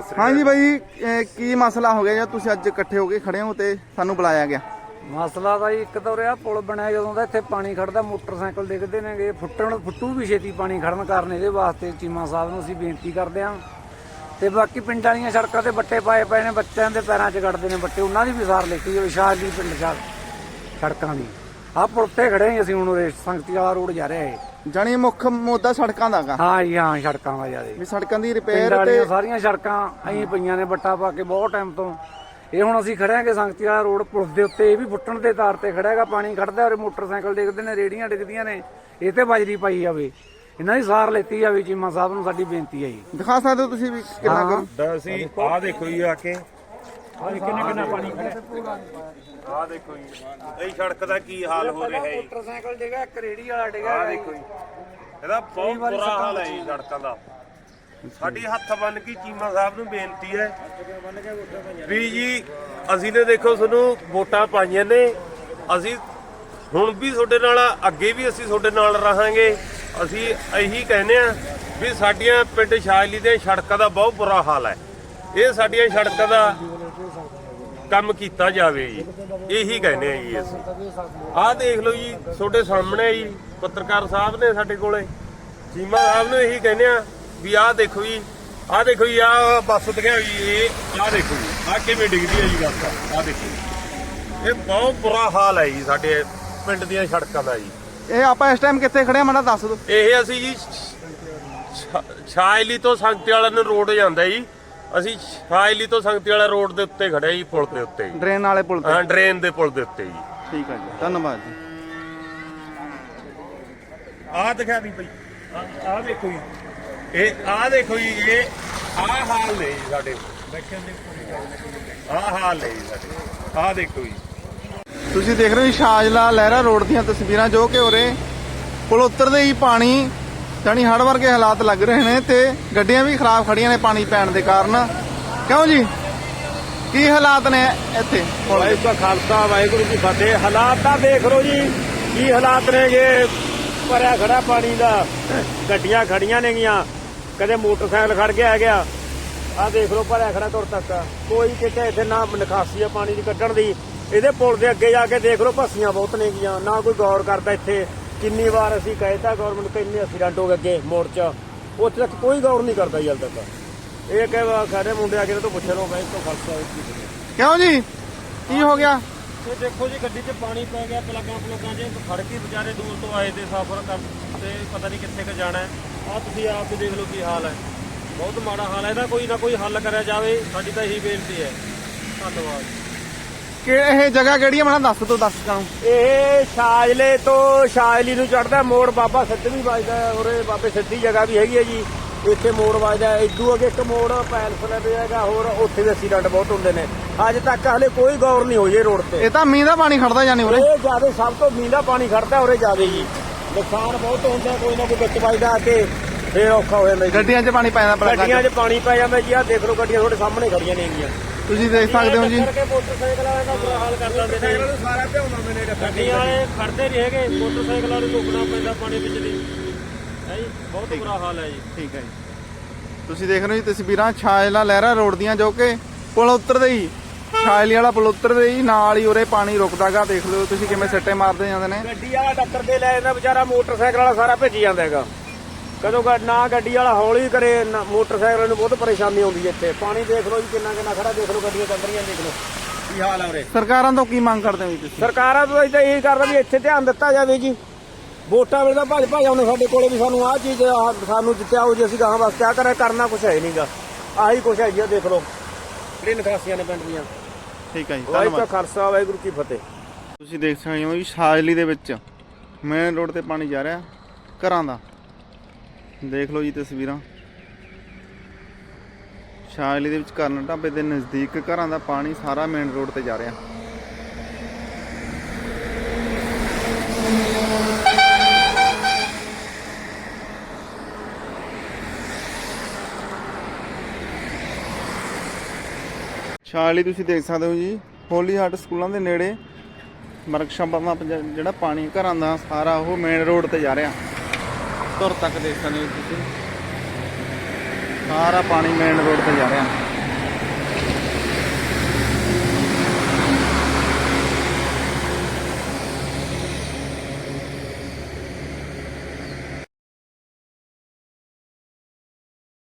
ਸ੍ਰੀ ਹਾਂਜੀ ਬਾਈ ਕੀ ਮਸਲਾ ਹੋ ਗਿਆ ਜਾਂ ਤੁਸੀਂ ਅੱਜ ਇਕੱਠੇ ਹੋ ਕੇ ਖੜੇ ਹੋ ਤੇ ਸਾਨੂੰ ਬੁਲਾਇਆ ਗਿਆ? ਮਸਲਾ ਤਾਂ ਜੀ ਇੱਕ ਤਾਂ ਰਿਹਾ ਪੁਲ ਬਣਿਆ ਜਦੋਂ ਦਾ ਇੱਥੇ ਪਾਣੀ ਖੜਦਾ ਮੋਟਰਸਾਈਕਲ ਡਿੱਗਦੇ ਨੇਗੇ ਫੁੱਟਣ ਫੁੱਟੂ ਵੀ ਛੇਤੀ ਪਾਣੀ ਖੜਨ ਕਾਰਨ ਇਹਦੇ ਵਾਸਤੇ ਚੀਮਾ ਸਾਹਿਬ ਨੂੰ ਅਸੀਂ ਬੇਨਤੀ ਕਰਦੇ ਹਾਂ ਤੇ ਬਾਕੀ ਪਿੰਡਾਂ ਦੀਆਂ ਸੜਕਾਂ ਤੇ ਬੱਟੇ ਪਾਏ ਪਏ ਨੇ ਬੱਚਿਆਂ ਦੇ ਪੈਰਾਂ 'ਚ ਕੱਢਦੇ ਨੇ ਬੱਟੇ ਉਹਨਾਂ ਦੀ ਵੀ ਸਾਰ ਲਿਖੀ ਜੋ ਵਿਸ਼ਾਲ ਦੀ ਪਿੰਡ ਛੜ ਸੜਕਾਂ ਦੀ। ਆਹ ਪੁਲ ਤੇ ਖੜੇ ਹਾਂ ਅਸੀਂ ਹੁਣ ਉਰੇ ਸੰਗਤੀ ਵਾਲਾ ਰੋਡ ਜਾ ਰਿਹਾ ਹੈ ਜਾਣੀ ਮੁੱਖ ਮੁੱਦਾ ਸੜਕਾਂ ਦਾ ਗਾ। ਹਾਂ ਜੀ ਹਾਂ ਸੜਕਾਂ ਦਾ ਜਿਆਦੇ ਵੀ ਸੜਕਾਂ ਦੀ ਰਿਪੇਅਰ ਤੇ ਸਾਰੀਆਂ ਸੜਕਾਂ ਐਂ ਪਈਆਂ ਨੇ ਬੱਟਾ ਪਾ ਕੇ ਬਹੁਤ ਟਾਈਮ ਤੋਂ। ਇਹ ਹੁਣ ਅਸੀਂ ਖੜਿਆਂਗੇ ਸੰਗਤੀ ਵਾਲਾ ਰੋਡ ਪੁਲ ਦੇ ਉੱਤੇ ਇਹ ਵੀ ਫੁੱਟਣ ਦੇ ਤਾਰ ਤੇ ਖੜਿਆਗਾ ਪਾਣੀ ਖੜਦਾ ਔਰ ਮੋਟਰਸਾਈਕਲ ਡਿੱਗਦੇ ਨੇ ਰੇੜੀਆਂ ਡਿੱਗਦੀਆਂ ਨੇ। ਇਹ ਤੇ ਬਜਰੀ ਪਾਈ ਜਾਵੇ। ਇਹਨਾਂ ਦੀ ਸਾਰ ਲੈਤੀ ਜਾਵੇ ਚੀਮਾ ਸਾਹਿਬ ਨੂੰ ਸਾਡੀ ਬੇਨਤੀ ਹੈ ਜੀ। ਦਿਖਾ ਸਕਦੇ ਹੋ ਤੁਸੀਂ ਵੀ ਕਿੰਨਾ ਕੁ ਅਕਾਲ ਅਸੀਂ ਆਹ ਦੇਖੋ ਜੀ ਆ ਕੇ। ਕਿੰਨਾ ਕਿੰਨਾ ਪਾਣੀ ਖੜਿਆ। ਆਹ ਦੇਖੋ ਜੀ। ਇਹ ਸੜਕ ਦਾ ਕੀ ਹਾਲ ਹੋ ਰਿਹਾ ਹੈ ਜੀ? ਮੋਟਰਸਾਈਕਲ ਡਿੱਗਾ ਇੱਕ ਰੇੜੀ ਵਾਲਾ ਡਿੱਗਾ ਆਹ ਦੇਖੋ ਜੀ। ਇਹਦਾ ਬਹੁਤ ਬੁਰਾ ਹਾਲ ਹੈ ਜੀ ਸੜਕਾਂ ਦਾ। ਸਾਡੀ ਹੱਥ ਬੰਨ ਕੇ ਚੀਮਾ ਸਾਹਿਬ ਨੂੰ ਬੇਨਤੀ ਹੈ ਵੀ ਜੀ ਅਸੀਂ ਨੇ ਦੇਖੋ ਤੁਹਾਨੂੰ ਵੋਟਾਂ ਪਾਈਆਂ ਨੇ। ਅਸੀਂ ਹੁਣ ਵੀ ਤੁਹਾਡੇ ਨਾਲ ਅੱਗੇ ਵੀ ਅਸੀਂ ਤੁਹਾਡੇ ਨਾਲ ਰਹਾਂਗੇ। ਅਸੀਂ ਇਹੀ ਕਹਿੰਦੇ ਆ ਵੀ ਸਾਡੀਆਂ ਪਿੰਡ ਸ਼ਾਜਲੀ ਦੇ ਸੜਕਾਂ ਦਾ ਬਹੁਤ ਬੁਰਾ ਹਾਲ ਹੈ। ਇਹ ਸਾਡੀਆਂ ਸੜਕਾਂ ਦਾ ਕੰਮ ਕੀਤਾ ਜਾਵੇ ਜੀ। ਇਹੀ ਕਹਿੰਦੇ ਆ ਜੀ ਅਸੀਂ। ਆਹ ਦੇਖ ਲਓ ਜੀ ਤੁਹਾਡੇ ਸਾਹਮਣੇ ਜੀ ਪੱਤਰਕਾਰ ਸਾਹਿਬ ਨੇ ਸਾਡੇ ਕੋਲੇ। ਚੀਮਾ ਸਾਹਿਬ ਨੂੰ ਇਹੀ ਕਹਿੰਦੇ ਆ ਵੀ ਆਹ ਦੇਖੋ ਜੀ ਆਹ ਦੇਖੋ ਜੀ ਆਹ ਬੱਸ ਦਿਖਾਓ ਜੀ ਇਹ ਆਹ ਦੇਖੋ ਜੀ ਆਹ ਕਿਵੇਂ ਡਿੱਗਦੀ ਹੈ ਜੀ ਬੱਸ। ਆਹ ਦੇਖੋ। ਇਹ ਬਹੁਤ ਬੁਰਾ ਹਾਲ ਹੈ ਜੀ ਸਾਡੇ ਪਿੰਡ ਦੀਆਂ ਸੜਕਾਂ ਦਾ ਜੀ। ਇਹ ਆਪਾਂ ਇਸ ਟਾਈਮ ਕਿੱਥੇ ਖੜੇ ਆ ਮਾੜਾ ਦੱਸ ਦਿਓ। ਇਹ ਅਸੀਂ ਜੀ ਛਾਇਲੀ ਤੋਂ ਸੰਗਤੀ ਵਾਲਾ ਨੂੰ ਰੋਡ ਜਾਂਦਾ ਜੀ। ਅਸੀਂ ਛਾਇਲੀ ਤੋਂ ਸੰਗਤੀ ਵਾਲਾ ਰੋਡ ਦੇ ਉੱਤੇ ਖੜੇ ਜੀ ਪੁਲ ਦੇ ਉੱਤੇ ਜੀ। ਡਰੇਨ ਵਾਲੇ ਪੁਲ ਤੇ? ਹਾਂ ਡਰੇਨ ਦੇ ਪੁਲ ਦੇ ਉੱਤੇ ਜੀ। ਠੀਕ ਹੈ ਜੀ ਧੰਨਵਾਦ ਜੀ। ਆਹ ਦਿਖਾ ਦੀ ਬਈ। ਆਹ ਆਹ ਦੇਖੋ ਜੀ। ਇਹ ਆਹ ਦੇਖੋ ਜੀ ਇਹ ਆਹ ਹਾਲ ਨੇ ਜੀ ਸਾਡੇ। ਆਹ ਹਾਲ ਨੇ ਜੀ ਸਾਡੇ। ਆਹ ਦੇਖੋ ਜੀ। ਤੁਸੀਂ ਦੇਖ ਰਹੇ ਹੋ ਜੀ ਸ਼ਾਜਲਾ ਲਹਿਰਾ ਰੋਡ ਦੀਆਂ ਤਸਵੀਰਾਂ ਜੋ ਕਿ ਉਰੇ ਪੁਲ ਉੱਤਰਦੇ ਹੀ ਪਾਣੀ ਜਾਣੀ ਹੜ ਵਰਗੇ ਹਾਲਾਤ ਲੱਗ ਰਹੇ ਨੇ ਤੇ ਗੱਡੀਆਂ ਵੀ ਖਰਾਬ ਖੜੀਆਂ ਨੇ ਪਾਣੀ ਪੈਣ ਦੇ ਕਾਰਨ। ਕਿਉਂ ਜੀ? ਕੀ ਹਾਲਾਤ ਨੇ ਇੱਥੇ? ਵਾਹਿਗੁਰੂ ਦਾ ਖਾਲਸਾ, ਵਾਹਿਗੁਰੂ ਜੀ ਫਤਿਹ। ਹਾਲਾਤ ਤਾਂ ਦੇਖ ਲਓ ਜੀ, ਕੀ ਹਾਲਾਤ ਨੇਗੇ। ਭਰਿਆ ਖੜਾ ਪਾਣੀ ਦਾ, ਗੱਡੀਆਂ ਖੜੀਆਂ ਨੇਗੀਆਂ। ਕਦੇ ਮੋਟਰਸਾਈਕਲ ਖੜ ਗਿਆ ਹੈਗਾ। ਆਹ ਦੇਖ ਲਓ, ਭਰਿਆ ਖੜਾ ਤੁਰ ਤੱਕ। ਕੋਈ ਕਿਤੇ ਇੱਥੇ ਨਾ ਨਿਕਾਸੀ ਆ ਪਾਣੀ ਦੀ ਕੱਢਣ ਦੀ। ਇਹਦੇ ਪੁਲ ਦੇ ਅੱਗੇ ਜਾ ਕੇ ਦੇਖ ਲਓ, ਭੱਸੀਆਂ ਬਹੁਤ ਨੇਗੀਆਂ। ਨਾ ਕੋਈ ਗੌਰ ਕਰਦਾ ਇੱਥੇ। ਕਿੰਨੀ ਵਾਰ ਅਸੀਂ ਕਹਿਤਾ ਗਵਰਨਮੈਂਟ ਕਿੰਨੇ ਐਕਸੀਡੈਂਟ ਹੋ ਗਏ ਅੱਗੇ ਮੋੜ 'ਚ। ਉੱਥੇ ਤੱਕ ਕੋਈ ਗੌਰ ਨਹੀਂ ਕਰਦਾ ਜੀ ਹਾਲੇ ਤੱਕ। ਇਹ ਕਹਿਵਾ ਖੜੇ ਮੁੰਡੇ ਆ ਕੇ ਤੋਂ ਪੁੱਛ ਲਓ ਤੋਂ ਵਾਹਿਗੁਰੂ ਜੀ ਕੀ ਫਤਿਹ। ਕਿਉਂ ਜੀ? ਕੀ ਹੋ ਗਿਆ? ਇਹ ਦੇਖੋ ਜੀ ਗੱਡੀ 'ਚ ਪਾਣੀ ਪੈ ਗਿਆ ਪਲੱਗਾਂ ਪਲੱਗਾਂ 'ਚ ਖੜ ਕੇ ਵਿਚਾਰੇ ਦੂਰ ਤੋਂ ਆਏ ਤੇ ਸਫ਼ਰ ਕਰ ਤੇ ਪਤਾ ਨਹੀਂ ਕਿੱਥੇ ਕ ਜਾਣਾ ਹੈ। ਆਹ ਤੁਸੀਂ ਆਪ ਵੀ ਦੇਖ ਲਓ ਕੀ ਹਾਲ ਹੈ। ਬਹੁਤ ਮਾੜਾ ਹਾਲ ਹੈ ਇਹਦਾ ਕੋਈ ਨਾ ਕੋਈ ਹੱਲ ਕਰਿਆ ਜਾਵੇ ਸਾਡੀ ਤਾਂ ਇਹੀ ਬੇਨਤੀ ਹੈ। ਧੰਨਵਾਦ। ਕਿ ਇਹ ਜਗ੍ਹਾ ਕਿਹੜੀ ਹੈ ਮੈਂ ਦੱਸ ਦੋ ਦਰਸ਼ਕਾਂ ਨੂੰ ਇਹ ਸ਼ਾਜਲੇ ਤੋਂ ਸ਼ਾਜਲੀ ਨੂੰ ਚੜਦਾ ਮੋੜ ਬਾਬਾ ਸਿੱਧਵੀ ਵੱਜਦਾ ਉਰੇ ਬਾਬੇ ਸਿੱਧੀ ਜਗ੍ਹਾ ਵੀ ਹੈਗੀ ਹੈ ਜੀ। ਇੱਥੇ ਮੋੜ ਵੱਜਦਾ। ਇਦੂ ਅੱਗੇ ਇੱਕ ਮੋੜ ਪੈਲਸ ਲੱਗੇ ਹੈਗਾ ਹੋਰ ਉੱਥੇ ਵੀ ਐਕਸੀਡੈਂਟ ਬਹੁਤ ਹੁੰਦੇ ਨੇ। ਅੱਜ ਤੱਕ ਹਲੇ ਕੋਈ ਗੌਰ ਨਹੀਂ ਹੋਈ ਇਹ ਰੋਡ ਤੇ। ਇਹ ਤਾਂ ਮੀਂਹ ਦਾ ਪਾਣੀ ਖੜਦਾ ਜਾਨੀ ਉਰੇ। ਇਹ ਜ਼ਿਆਦਾ ਸਭ ਤੋਂ ਮੀਂਹ ਪਾਣੀ ਖੜਦਾ ਉਰੇ ਜਿਆਦੇ ਜੀ। ਨੁਕਸਾਨ ਬਹੁਤ ਹੁੰਦਾ ਕੋਈ ਨਾ ਕੋਈ ਵਿੱਚ ਵੱਜਦਾ ਆ ਕੇ ਫੇਰ ਔਖਾ ਹੋ ਜਾਂਦਾ ਜੀ। ਗੱਡੀਆਂ 'ਚ ਪਾਣੀ ਪੈ ਜਾਂਦਾ ਗੱਡੀਆਂ 'ਚ ਪਾਣੀ ਪੈ ਜਾਂਦਾ ਜੀ। ਆਹ ਦੇਖ ਲਓ ਗੱਡੀਆਂ ਤੁਹਾਡੇ ਸਾਹਮਣੇ ਖੜੀਆਂ ਨੇਗੀਆਂ 'ਚ ਤੁਸੀਂ ਦੇਖ ਸਕਦੇ ਹੋ ਜੀ। ਕਰਕੇ ਮੋਟਰਸਾਈਕਲ ਵਾਲਿਆਂ ਦਾ ਬੁਰਾ ਹਾਲ ਕਰ ਦਿੰਦੇ ਨੇ। ਨੂੰ ਸਾਰਾ ਭਿਉਣਾ ਮੈਨੇ ਗੱਡੀਆਂ ਵਾਲੇ ਖੜਦੇ ਨਹੀਂ ਹੈਗੇ ਮੋਟਰਸਾਈਕਲਾਂ ਨੂੰ ਰੋਕਣਾ ਪੈਂਦਾ ਪਾਣੀ ਵਿੱਚ ਦੀ ਹੈ ਜੀ ਬਹੁਤ ਬੁਰਾ ਹਾਲ ਹੈ ਜੀ। ਠੀਕ ਹੈ ਜੀ। ਤੁਸੀਂ ਦੇਖ ਰਹੇ ਹੋ ਜੀ ਤਸਵੀਰਾਂ ਛਾਇਲਾ ਲਹਿਰਾ ਰੋਡ ਦੀਆਂ ਜੋ ਕਿ ਪੁਲ ਉੱਤਰਦੇ ਹੀ। ਛਾਇਲੀ ਵਾਲਾ ਪੁਲ ਉੱਤਰਦੇ ਹੀ ਨਾਲ ਹੀ ਉਰੇ ਪਾਣੀ ਰੁਕਦਾਗਾ ਦੇਖ ਲਓ ਤੁਸੀਂ ਕਿਵੇਂ ਸੱਟੇ ਮਾਰਦੇ ਜਾਂਦੇ ਨੇ। ਗੱਡੀ ਵਾਲਾ ਟੱਕਰ ਦੇ ਲੈ ਜਾਂਦਾ ਵਿਚਾਰਾ ਮੋਟਰਸਾਈਕਲ ਵਾਲਾ ਸਾਰਾ ਭੇਜੀ ਜਾਂਦਾ ਹੈਗਾ। ਕਦੋਂ ਨਾ ਗੱਡੀ ਵਾਲਾ ਹੌਲੀ ਕਰੇ ਨਾ ਮੋਟਰਸਾਈਕਲ ਨੂੰ ਬਹੁਤ ਪਰੇਸ਼ਾਨੀ ਆਉਂਦੀ ਹੈ ਇੱਥੇ। ਪਾਣੀ ਦੇਖ ਲਓ ਜੀ ਕਿੰਨਾ ਕਿੰਨਾ ਖੜਾ ਦੇਖ ਲਓ ਗੱਡੀਆਂ ਚੱਲ ਰਹੀਆਂ ਦੇਖ ਲਓ। ਕੀ ਹਾਲ ਹੈ ਉਰੇ? ਸਰਕਾਰਾਂ ਤੋਂ ਕੀ ਮੰਗ ਕਰਦੇ ਹੋ ਜੀ ਤੁਸੀਂ? ਸਰਕਾਰਾਂ ਤੋਂ ਤਾਂ ਇਹੀ ਕਰਦਾ ਵੀ ਇੱਥੇ ਧਿਆਨ ਦਿੱਤਾ ਜਾਵੇ ਜੀ। ਵੋਟਾਂ ਵੇਲੇ ਤਾਂ ਭੱਜ ਭੱਜ ਆਉਂਦੇ ਸਾਡੇ ਕੋਲੇ ਵੀ ਸਾਨੂੰ ਆਹ ਚੀਜ਼ ਸਾਨੂੰ ਜਿੱਤਿਆ ਹੋ ਜੀ ਅਸੀਂ ਗਾਹਾਂ ਵਾਸਤੇ ਆ ਕਰਾਂ ਕਰਨਾ ਕੁਛ ਹੈ ਨਹੀਂਗਾ ਆਹੀ ਕੁਛ ਹੈ ਜੀ ਦੇਖ ਲਓ। ਜਿਹੜੀ ਨਿਕਾਸੀਆਂ ਨੇ ਪਿੰਡ ਦੀਆਂ? ਠੀਕ ਹੈ ਜੀ ਵਾਹਿਗੁਰੂ ਧੰਨਵਾਦ। ਖਾਲਸਾ ਵਾਹਿਗੁਰੂ ਕੀ ਫਤਿਹ। ਤੁਸੀਂ ਦੇਖ ਸਕਦੇ ਹੋ ਜੀ ਛਾਇਲੀ ਦੇ ਵਿੱਚ ਮੇਨ ਰੋਡ ਤੇ ਪਾਣੀ ਜਾ ਰਿਹਾ ਘਰਾਂ ਦਾ। ਦੇਖ ਲਓ ਜੀ ਤਸਵੀਰਾਂ। ਛਾਇਲੀ ਦੇ ਵਿੱਚ ਕਰਨ ਢਾਬੇ ਦੇ ਨਜ਼ਦੀਕ ਘਰਾਂ ਦਾ ਪਾਣੀ ਸਾਰਾ ਮੇਨ ਰੋਡ ਤੇ ਜਾ ਰਿਹਾ। ਛਾਇਲੀ ਤੁਸੀਂ ਦੇਖ ਸਕਦੇ ਹੋ ਜੀ, ਹੋਲੀ ਹਾਰਟ ਸਕੂਲਾਂ ਦੇ ਨੇੜੇ ਵਰਕਸ਼ਾਪਾਂ ਦਾ ਜਿਹੜਾ ਪਾਣੀ ਘਰਾਂ ਦਾ ਸਾਰਾ ਉਹ ਮੇਨ ਰੋਡ ਤੇ ਜਾ ਰਿਹਾ। ਧੁਰ ਤੱਕ ਦੇਖ ਸਕਦੇ ਹੋ ਤੁਸੀਂ। ਸਾਰਾ ਪਾਣੀ ਮੇਨ ਰੋਡ ਤੇ ਜਾ ਰਿਹਾ।